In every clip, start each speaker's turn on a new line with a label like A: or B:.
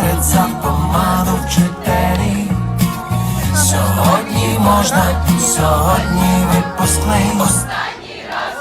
A: перед запоману вчителі. Сьогодні можна, сьогодні випускний. Останній раз.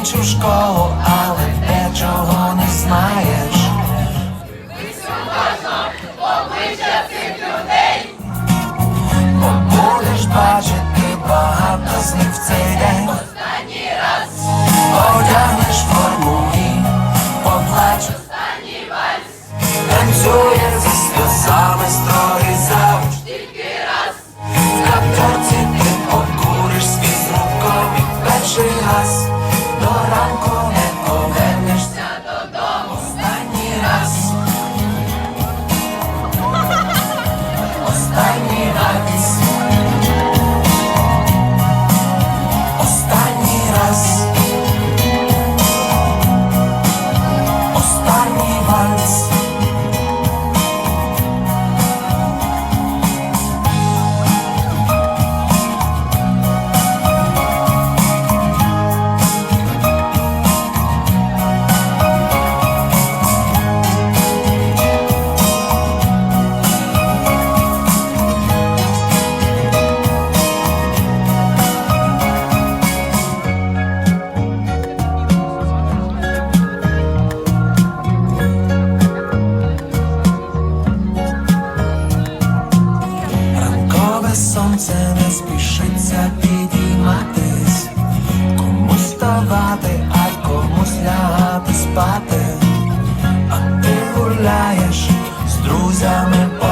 A: дитячу школу, але дечого не знаєш. Дивися уважно обличчя цих людей. Бо будеш бачити багато з них в цей день. Останній раз одягнеш форму і поплачеш. Останній вальс танцює зі сльозами строї за. time and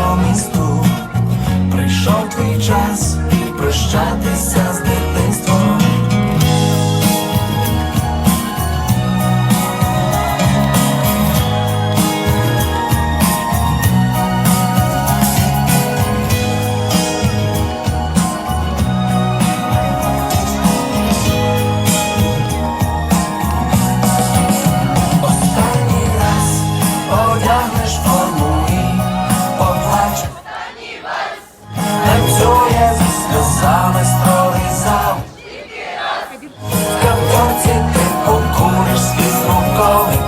A: porcję, tylko kurz i słonkowy.